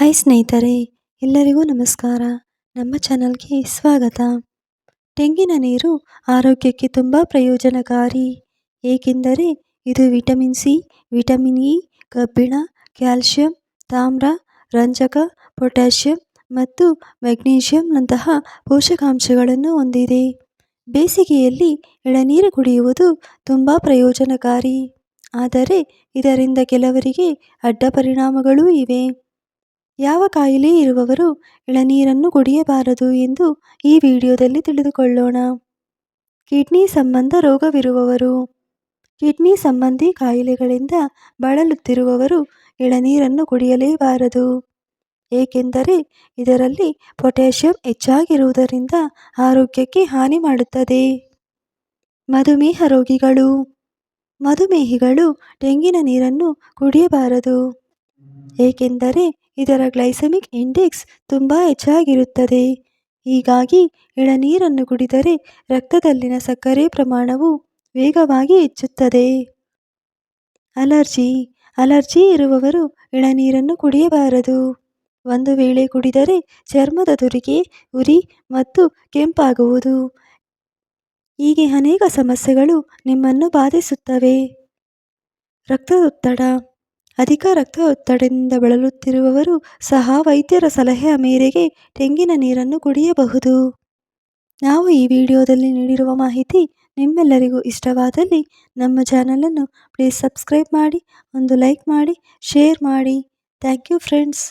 Hi ಸ್ನೇಹಿತರೆ, ಎಲ್ಲರಿಗೂ ನಮಸ್ಕಾರ. ನಮ್ಮ ಚಾನಲ್ಗೆ ಸ್ವಾಗತ. ತೆಂಗಿನ ನೀರು ಆರೋಗ್ಯಕ್ಕೆ ತುಂಬ ಪ್ರಯೋಜನಕಾರಿ. ಏಕೆಂದರೆ ಇದು ವಿಟಮಿನ್ ಸಿ, ವಿಟಮಿನ್ ಇ, ಕಬ್ಬಿಣ, ಕ್ಯಾಲ್ಶಿಯಂ, ತಾಮ್ರ, ರಂಜಕ, ಪೊಟ್ಯಾಷಿಯಂ ಮತ್ತು ಮೆಗ್ನೀಷಿಯಂನಂತಹ ಪೋಷಕಾಂಶಗಳನ್ನು ಹೊಂದಿದೆ. ಬೇಸಿಗೆಯಲ್ಲಿ ಎಳನೀರು ಕುಡಿಯುವುದು ತುಂಬ ಪ್ರಯೋಜನಕಾರಿ. ಆದರೆ ಇದರಿಂದ ಕೆಲವರಿಗೆ ಅಡ್ಡ ಪರಿಣಾಮಗಳೂ ಇವೆ. ಯಾವ ಕಾಯಿಲೆ ಇರುವವರು ಎಳನೀರನ್ನು ಕುಡಿಯಬಾರದು ಎಂದು ಈ ವಿಡಿಯೋದಲ್ಲಿ ತಿಳಿದುಕೊಳ್ಳೋಣ. ಕಿಡ್ನಿ ಸಂಬಂಧ ರೋಗವಿರುವವರು. ಕಿಡ್ನಿ ಸಂಬಂಧಿ ಕಾಯಿಲೆಗಳಿಂದ ಬಳಲುತ್ತಿರುವವರು ಎಳನೀರನ್ನು ಕುಡಿಯಲೇಬಾರದು. ಏಕೆಂದರೆ ಇದರಲ್ಲಿ ಪೊಟ್ಯಾಷಿಯಂ ಹೆಚ್ಚಾಗಿರುವುದರಿಂದ ಆರೋಗ್ಯಕ್ಕೆ ಹಾನಿ ಮಾಡುತ್ತದೆ. ಮಧುಮೇಹ ರೋಗಿಗಳು. ಮಧುಮೇಹಿಗಳು ತೆಂಗಿನ ನೀರನ್ನು ಕುಡಿಯಬಾರದು. ಏಕೆಂದರೆ ಇದರ ಗ್ಲೈಸೆಮಿಕ್ ಇಂಡೆಕ್ಸ್ ತುಂಬ ಹೆಚ್ಚಾಗಿರುತ್ತದೆ. ಹೀಗಾಗಿ ಎಳನೀರನ್ನು ಕುಡಿದರೆ ರಕ್ತದಲ್ಲಿನ ಸಕ್ಕರೆ ಪ್ರಮಾಣವು ವೇಗವಾಗಿ ಹೆಚ್ಚುತ್ತದೆ. ಅಲರ್ಜಿ. ಅಲರ್ಜಿ ಇರುವವರು ಎಳನೀರನ್ನು ಕುಡಿಯಬಾರದು. ಒಂದು ವೇಳೆ ಕುಡಿದರೆ ಚರ್ಮದ ತುರಿಕೆ ಉರಿ ಮತ್ತು ಕೆಂಪಾಗುವುದು. ಹೀಗೆ ಅನೇಕ ಸಮಸ್ಯೆಗಳು ನಿಮ್ಮನ್ನು ಬಾಧಿಸುತ್ತವೆ. ರಕ್ತದೊತ್ತಡ. ಅಧಿಕ ರಕ್ತದೊತ್ತಡದಿಂದ ಬಳಲುತ್ತಿರುವವರು ಸಹ ವೈದ್ಯರ ಸಲಹೆಯ ಮೇರೆಗೆ ತೆಂಗಿನ ನೀರನ್ನು ಕುಡಿಯಬಹುದು. ನಾವು ಈ ವಿಡಿಯೋದಲ್ಲಿ ನೀಡಿರುವ ಮಾಹಿತಿ ನಿಮ್ಮೆಲ್ಲರಿಗೂ ಇಷ್ಟವಾದಲ್ಲಿ ನಮ್ಮ ಚಾನಲನ್ನು ಪ್ಲೀಸ್ ಸಬ್ಸ್ಕ್ರೈಬ್ ಮಾಡಿ, ಒಂದು ಲೈಕ್ ಮಾಡಿ, ಶೇರ್ ಮಾಡಿ. Thank you friends.